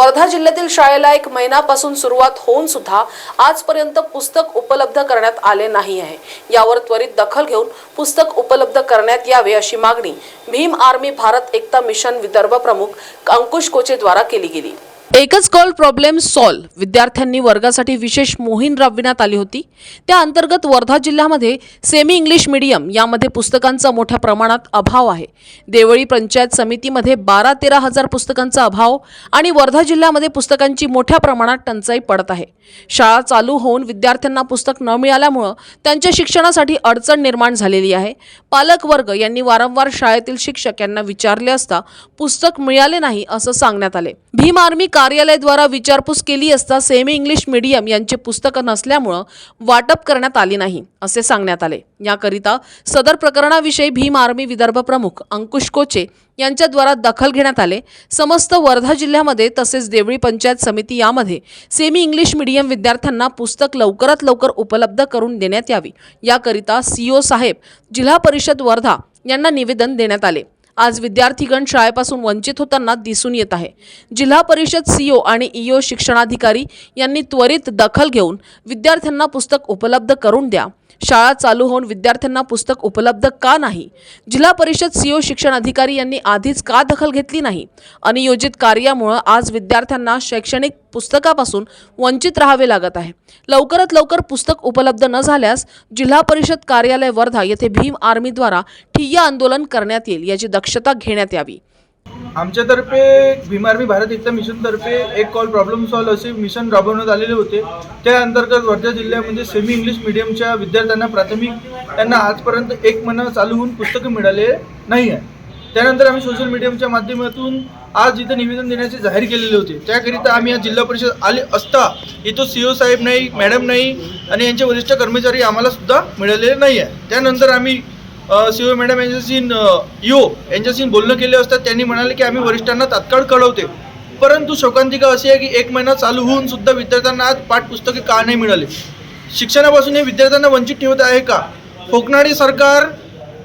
वर्धा जिल्ह्यातील शाळेला एक महिन्यापासून सुरुवात होऊन सुद्धा आजपर्यंत पुस्तक उपलब्ध करण्यात आले नाही आहे. यावर त्वरित दखल घेऊन पुस्तक उपलब्ध करण्यात यावे अशी मागणी भीम आर्मी भारत एकता मिशन विदर्भ प्रमुख अंकुश कोचे द्वारा केली गेली. एकच कॉल प्रॉब्लेम सॉल्व विद्यार्थ्यांनी वर्गासाठी विशेष मोहीम राबविण्यात आली होती. त्या अंतर्गत वर्धा जिल्ह्यामध्ये सेमी इंग्लिश मीडियम यामध्ये पुस्तकांचा मोठ्या प्रमाणात अभाव आहे. देवळी पंचायत समितीमध्ये बारा तेरा हजार पुस्तकांचा अभाव आणि वर्धा जिल्ह्यामध्ये पुस्तकांची मोठ्या प्रमाणात टंचाई पडत आहे. शाळा चालू होऊन विद्यार्थ्यांना पुस्तक न मिळाल्यामुळं त्यांच्या शिक्षणासाठी अडचण निर्माण झालेली आहे. पालकवर्ग यांनी वारंवार शाळेतील शिक्षक यांना विचारले असता पुस्तक मिळाले नाही असं सांगण्यात आले. भीम आर्मी कार्यालयाद्वारा विचारपूस केली असता सेमी इंग्लिश मीडियम यांचे पुस्तकं नसल्यामुळं वाटप करण्यात आली नाही असे सांगण्यात आले. याकरिता सदर प्रकरणाविषयी भीम आर्मी विदर्भ प्रमुख अंकुश कोचे यांच्याद्वारा दखल घेण्यात आले. समस्त वर्धा जिल्ह्यामध्ये तसेच देवळी पंचायत समिती यामध्ये सेमी इंग्लिश मीडियम विद्यार्थ्यांना पुस्तक लवकरात लवकर उपलब्ध करून देण्यात यावी. याकरिता सीओ साहेब जिल्हा परिषद वर्धा यांना निवेदन देण्यात आले. आज विद्यार्थीगण शाळेपासून वंचित होताना दिसून येत आहे. जिल्हा परिषद सीओ आणि ईओ शिक्षणाधिकारी यांनी त्वरित दखल घेऊन विद्यार्थ्यांना पुस्तक उपलब्ध करून द्या. शाळा चालू होऊन विद्यार्थ्यांना पुस्तक उपलब्ध का नाही? जिल्हा परिषद सीओ शिक्षण अधिकारी यांनी आधीच का दखल घेतली नाही? अनियोजित कार्यामुळं आज विद्यार्थ्यांना शैक्षणिक पुस्तकापासून वंचित राहावे लागत आहे. लवकरात लवकर पुस्तक उपलब्ध न झाल्यास जिल्हा परिषद कार्यालय वर्धा येथे भीम आर्मीद्वारा ठिय्या आंदोलन करण्यात येईल याची दक्षता घेण्यात यावी. आमच्यातर्फे भीम भारत एकता मिशनतर्फे एक कॉल प्रॉब्लेम सॉल्व असे मिशन राबवण्यात आलेले होते. त्या अंतर्गत वर्धा जिल्ह्यामध्ये सेमी इंग्लिश मिडियमच्या विद्यार्थ्यांना प्राथमिक त्यांना आजपर्यंत एक महिना चालू होऊन पुस्तकं मिळाले नाही आहे त्यानंतर आम्ही सोशल मीडियमच्या माध्यमातून आज इथं निवेदन देण्याचे जाहीर केलेले होते. त्याकरिता आम्ही आज जिल्हा परिषद आले असता इथं सी ओ साहेब नाही मॅडम नाही आणि यांचे वरिष्ठ कर्मचारी आम्हाला सुद्धा मिळालेले नाही आहे त्यानंतर आम्ही सी ओ मॅडम यांच्याशी यो यांच्याशी बोलणं केले असता त्यांनी म्हणाले की आम्ही वरिष्ठांना तात्काळ कळवते. परंतु शोकांतिका अशी आहे की एक महिना चालू होऊन सुद्धा विद्यार्थ्यांना आज पाठपुस्तके का नाही मिळाले? शिक्षणापासून हे विद्यार्थ्यांना वंचित ठेवत आहे का? कोकणाडी सरकार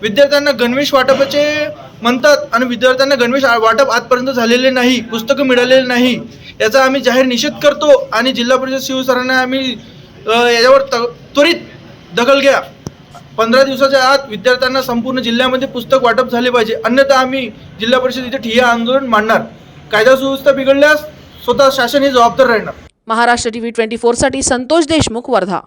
विद्यार्थ्यांना गणवेश वाटपाचे म्हणतात आणि विद्यार्थ्यांना गणवेश वाटप आजपर्यंत झालेले नाही पुस्तकं मिळालेले नाही याचा आम्ही जाहीर निषेध करतो आणि जिल्हा परिषद शिवसरांना आम्ही याच्यावर त- त्वरित दखल घ्या. पंधरा दिवसाच्या आत विद्यार्थ्यांना संपूर्ण जिल्ह्यामध्ये पुस्तक वाटप झाले पाहिजे. अन्यथा आम्ही जिल्हा परिषद इथे ठिय्या आंदोलन मांडणार. कायदा सुव्यवस्था बिघडल्यास स्वतः शासन हे जबाबदार राहणार. महाराष्ट्र टीव्ही ट्वेंटी फोरसाठी संतोष देशमुख वर्धा.